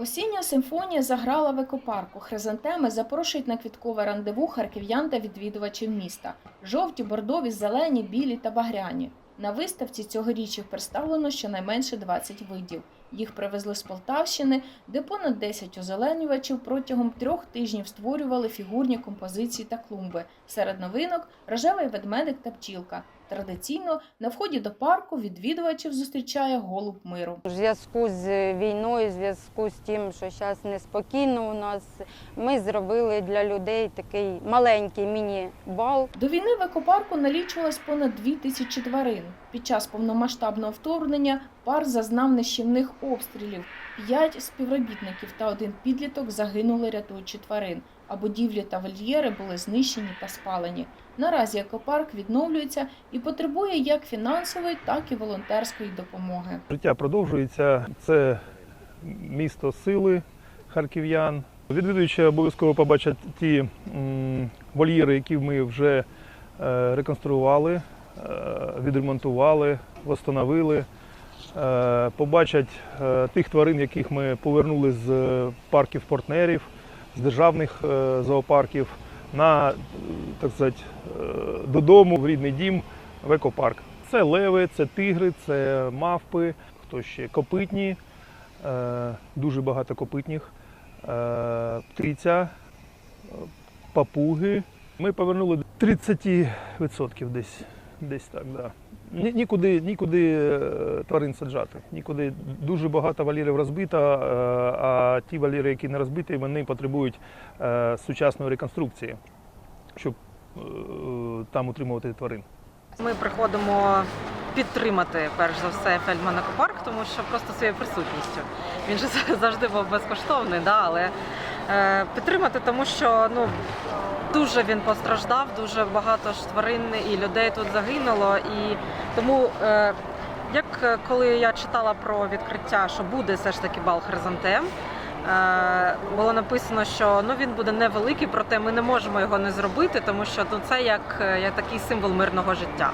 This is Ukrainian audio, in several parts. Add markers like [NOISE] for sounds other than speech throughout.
Осіння симфонія заграла в екопарку. Хризантеми запрошують на квіткове рандеву харків'ян та відвідувачів міста. Жовті, бордові, зелені, білі та багряні. На виставці цьогоріч представлено щонайменше 20 видів. Їх привезли з Полтавщини, де понад 10 озеленювачів протягом трьох тижнів створювали фігурні композиції та клумби. Серед новинок рожевий ведмедик та пчілка. Традиційно на вході до парку відвідувачів зустрічає голуб миру. У зв'язку з війною, в зв'язку з тим, що зараз неспокійно у нас, ми зробили для людей такий маленький міні-бал. До війни в екопарку налічувалось понад дві тисячі тварин. Під час повномасштабного вторгнення парк зазнав нищівних обстрілів. П'ять співробітників та один підліток загинули, рятуючи тварин, а будівлі та вольєри були знищені та спалені. Наразі екопарк відновлюється і потребує як фінансової, так і волонтерської допомоги. Життя продовжується. Це місто сили харків'ян. Відвідуючи обов'язково побачать ті вольєри, які ми вже е, реконструювали, е, відремонтували, встановили. Е, побачать тих тварин, яких ми повернули з парків партнерів, державних е, зоопарків на е, так сказати, е, додому в рідний дім в екопарк. Це леви, це тигри, це мавпи, хто ще копитні, дуже багато копитніх, птиця, папуги. Ми повернули 30% десь, десь так, да. Ні- Нікуди, нікуди е, тварин саджати. Нікуди дуже багато вольєрів розбито, е, а ті вольєри, які не розбиті, вони потребують е, сучасної реконструкції, щоб там утримувати тварин. Ми приходимо підтримати перш за все Фельдман Екопарк, тому що просто своєю присутністю. Він же [LAUGHS] завжди був безкоштовний, да, але підтримати, тому що ну, дуже він постраждав, дуже багато ж тварин і людей тут загинуло. І тому, е, як е, коли я читала про відкриття, що буде все ж таки бал хризантем. е, Було написано, що ну він буде невеликий, проте ми не можемо його не зробити, тому що ну, це як, як такий символ мирного життя.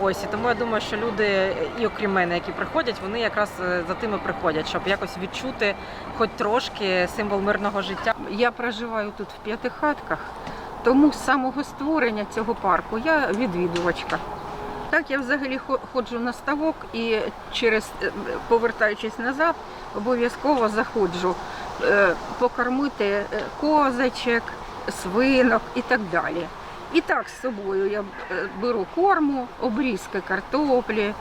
Ось і тому я думаю, що люди, і окрім мене, які приходять, вони якраз за тими приходять, щоб якось відчути хоч трошки символ мирного життя. Я проживаю тут в п'ятихатках, тому з самого створення цього парку я відвідувачка. Так, я взагалі ходжу на ставок і через е, повертаючись назад, обов'язково заходжу е, покормити е, козочок, свинок і так далі. І так з собою я беру корму, обрізки картоплі,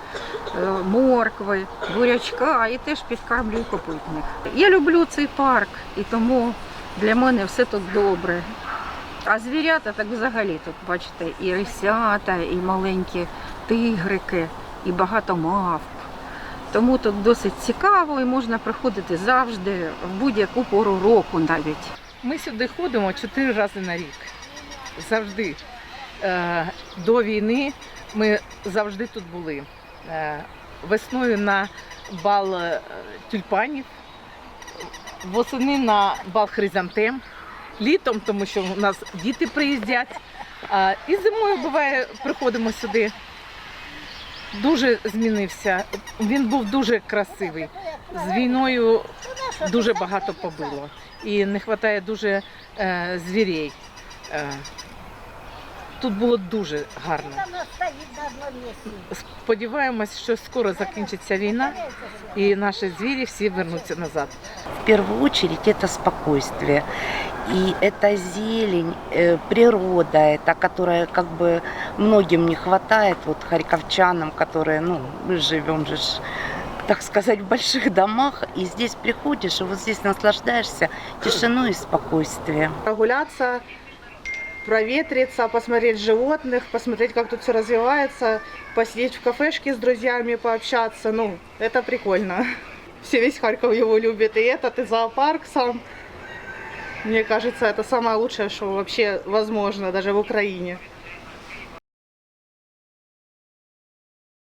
моркви, бурячка і теж підкармлюю копитних. Я люблю цей парк і тому для мене все тут добре. А звірята так взагалі тут, бачите, і рисята, і маленькі тигрики, і багато мавп. Тому тут досить цікаво і можна приходити завжди, в будь-яку пору року навіть. Ми сюди ходимо чотири рази на рік. Завжди. Е, До війни ми завжди тут були. Е, Весною на бал е, тюльпанів, восени на бал хризантем, літом, тому що у нас діти приїздять. І зимою буває, приходимо сюди. Дуже змінився. Він був дуже красивий. З війною дуже багато побило. І не вистачає дуже е, звірей. Е, тут було дуже гарно. Сподіваємось, що скоро закінчиться війна і наші звірі всі вернуться назад. В первую очередь это спокойствие. И это зелень, э, природа, это которая как бы многим не хватает, вот харьковчанам, которые, ну, мы живем же, ж, так сказать, в больших домах, и здесь приходишь, и вот здесь наслаждаешься тишиной и спокойствием. прогуляться, проветриться, посмотреть животных, посмотреть, как тут все развивается, посидеть в кафешке с друзьями, пообщаться. Ну, это прикольно. [LAUGHS] Все весь Харьков его любит, и этот, и зоопарк сам. Мне кажется, это самое лучшее, что вообще возможно, даже в Украине.